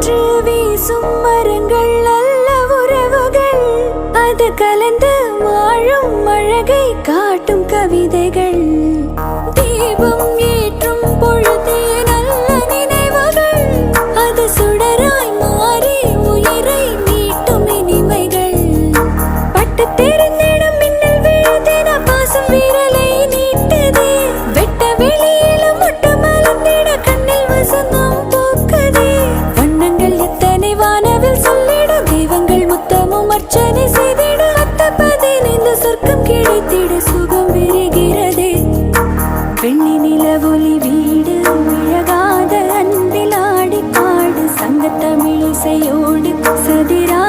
காற்று வீசும் மரங்கள் நல்ல உறவுகள். அது கலந்து வாழும் அழகை காட்டும் கவிதை. கிடைத்திட சுகம் பெறுகிறதே பெண்ணி நில ஒலி வீடு அழகாத அன்பில் ஆடி பாடு சங்க தமிழிசையோடு சதிரா